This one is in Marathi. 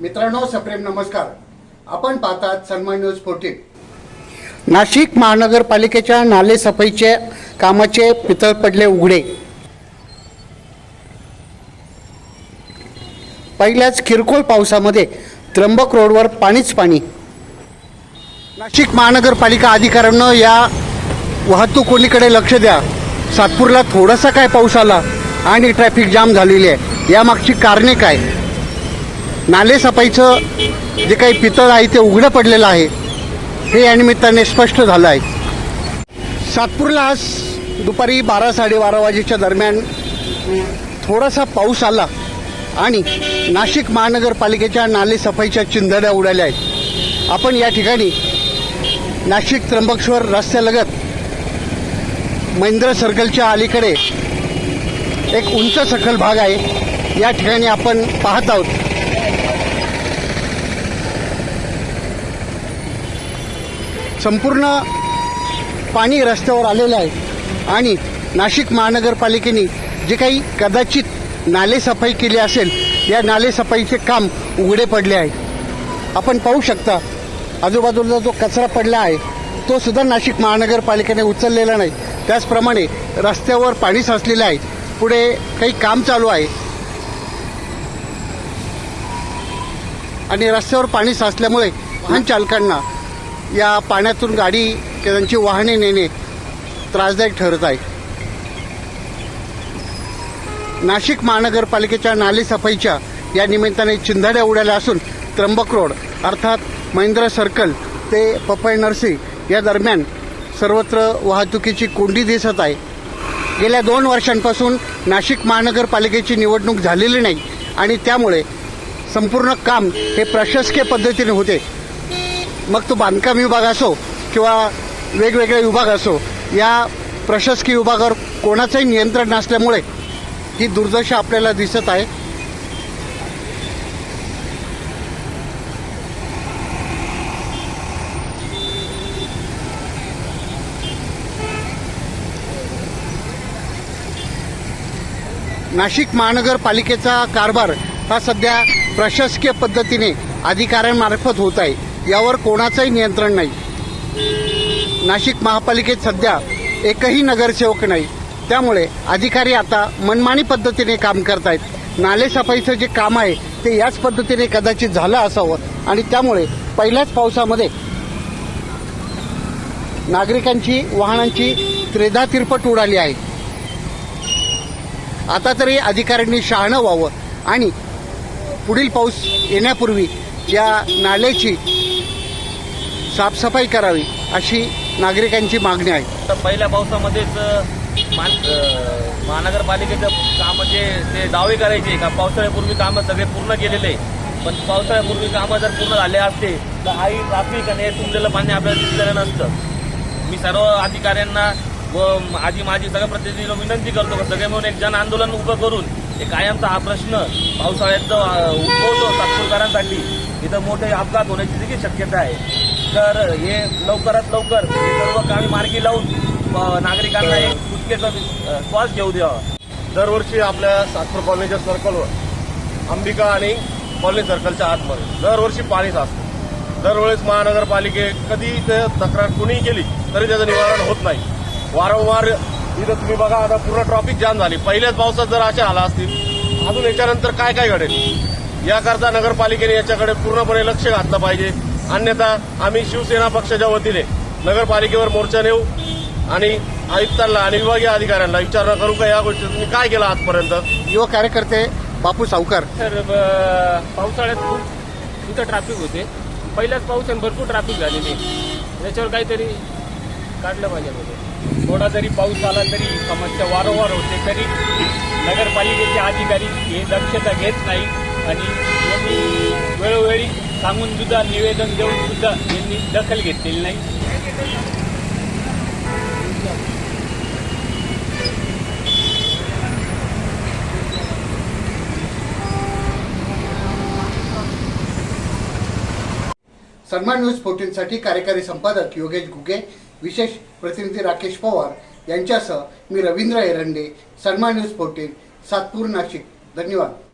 मित्रांनो सप्रेम नमस्कार. आपण पाहतात सन्मान न्यूज फोर्टीन. नाशिक महानगरपालिकेच्या नालेसफाईचे कामाचे पितळ पडले उघडे. पहिल्याच किरकोळ पावसामध्ये त्र्यंबक रोडवर पाणीच पाणी. नाशिक महानगरपालिका अधिकाऱ्यांना या वाहतुकोणीकडे लक्ष द्या. सातपूरला थोडासा काय पाऊस आला आणि ट्रॅफिक जाम झालेली आहे. यामागची कारणे काय? नालेसफाईचं जे काही पितळ आहे ते उघडं पडलेलं आहे. हे या निमित्ताने स्पष्ट झालं आहे. सातपूरला आज दुपारी बारा साडेबारा वाजेच्या दरम्यान थोडासा पाऊस आला आणि नाशिक महानगरपालिकेच्या नालेसफाईच्या चिंधड्या उडाल्या आहेत. आपण या ठिकाणी नाशिक त्र्यंबकेश्वर रस्त्यालगत महेंद्र सर्कलच्या अलीकडे एक उंच सखल भाग आहे. या ठिकाणी आपण पाहत आहोत. संपूर्ण पाणी रस्त्यावर आलेलं आहे. आणि नाशिक महानगरपालिकेने जे काही कदाचित नाले सफाई केली असेल या नाले सफाईचे काम उघडे पडले आहे आपण पाहू शकता आजूबाजूला जो कचरा पडला आहे तो सुद्धा नाशिक महानगरपालिकेने उचललेला नाही. त्याचप्रमाणे रस्त्यावर पाणी साचलेलं आहे. पुढे काही काम चालू आहे. आणि रस्त्यावर पाणी साचल्यामुळे वाहन चालकांना या पाण्यातून गाडी किंवा त्यांची वाहने नेणे त्रासदायक ठरत आहे. नाशिक महानगरपालिकेच्या नाले सफाईच्या या निमित्ताने चिंधाड्या उडाल्या असून त्र्यंबक रोड अर्थात महेंद्र सर्कल ते पपई नर्सी या दरम्यान सर्वत्र वाहतुकीची कोंडी दिसत आहे. गेल्या दोन वर्षांपासून नाशिक महानगरपालिकेची निवडणूक झालेली नाही आणि त्यामुळे संपूर्ण काम हे प्रशासकीय पद्धतीने होते. मग तो बांधकाम विभाग असो किंवा वेगवेगळे विभाग असो या प्रशासकीय विभागावर कोणाचंही नियंत्रण नसल्यामुळे ही दुर्दशा आपल्याला दिसत आहे. नाशिक महानगरपालिकेचा कारभार हा सध्या प्रशासकीय पद्धतीने अधिकाऱ्यांमार्फत होत आहे. यावर कोणाचंही नियंत्रण नाही. नाशिक महापालिकेत सध्या एकही नगरसेवक नाही. त्यामुळे अधिकारी आता मनमानी पद्धतीने काम करत आहेत नालेसफाईचं जे काम आहे ते याच पद्धतीने कदाचित झालं असावं. आणि त्यामुळे पहिल्याच पावसामध्ये नागरिकांची वाहनांची त्रेधा तिरपट उडाली आहे. आता तरी अधिकाऱ्यांनी शहाणं व्हावं. आणि पुढील पाऊस येण्यापूर्वी या नाल्याची साफसफाई करावी अशी नागरिकांची मागणी आहे. तर पहिल्या पावसामध्येच मान महानगरपालिकेचं काम जे ते दावे करायचे का पावसाळ्यापूर्वी कामं सगळे पूर्ण केलेले? पण पावसाळ्यापूर्वी कामं जर पूर्ण झाले असते तर आई ट्राफिक आणि हे तुंबलेलं पाणी आपल्याला दिसलेलं नसतं. मी सर्व अधिकाऱ्यांना व आधी माझी सगळ्या प्रतिनिधीला विनंती करतो का सगळे मिळून एक जन आंदोलन उभं करून एक कायमचा हा प्रश्न पावसाळ्यात उद्भवतो सातपूरकरांसाठी इथं मोठे अपघात होण्याची देखील शक्यता आहे. तर हे लवकरात लवकर हे सर्व कामी मार्गी लावून नागरिकांना एक सुटकेचा श्वास घेऊ द्यावा दरवर्षी आपल्या सातपूर कॉलनीच्या सर्कलवर अंबिका आणि कॉलनी सर्कलच्या आतमध्ये दरवर्षी पाणी साचतं. दरवेळेस महानगरपालिके कधी ते तक्रार कुणीही केली तरी त्याचं निवारण होत नाही. वारंवार इथं तुम्ही बघा आता पूर्ण ट्रॉफिक जाम झाली. पहिल्याच पावसात जर अशा आला असतील अजून याच्यानंतर काय काय घडेल? याकरता नगरपालिकेने याच्याकडे पूर्णपणे लक्ष घातलं पाहिजे. अन्यथा आम्ही शिवसेना पक्षाच्या वतीने नगरपालिकेवर मोर्चा नेऊ आणि आयुक्तांना आणि विभागीय अधिकाऱ्यांना विचारणा करू का? या गोष्टी तुम्ही काय केलं आजपर्यंत? युवा कार्यकर्ते बापू सावकार. तर ब- पावसाळ्यात खूप इथं ट्रॅफिक होते. पहिल्याच पावसाने भरपूर ट्रॅफिक झालेली. याच्यावर काहीतरी काढलं पाहिजे थोडा जरी पाऊस आला तरी समस्या वारंवार होते तरी नगरपालिकेचे अधिकारी हे दक्षता घेत नाही. आणि यांनी वेळोवेळी सांगून सुद्धा निवेदन देऊन सुद्धा यांनी दखल घेतलेली नाही. सन्मान न्यूज फोर्टीनसाठी कार्यकारी संपादक योगेश घुगे विशेष प्रतिनिधी राकेश पवार यांच्यासह मी रवींद्र एरंडे सन्मान न्यूज फोर्टीन सातपूर नाशिक. धन्यवाद.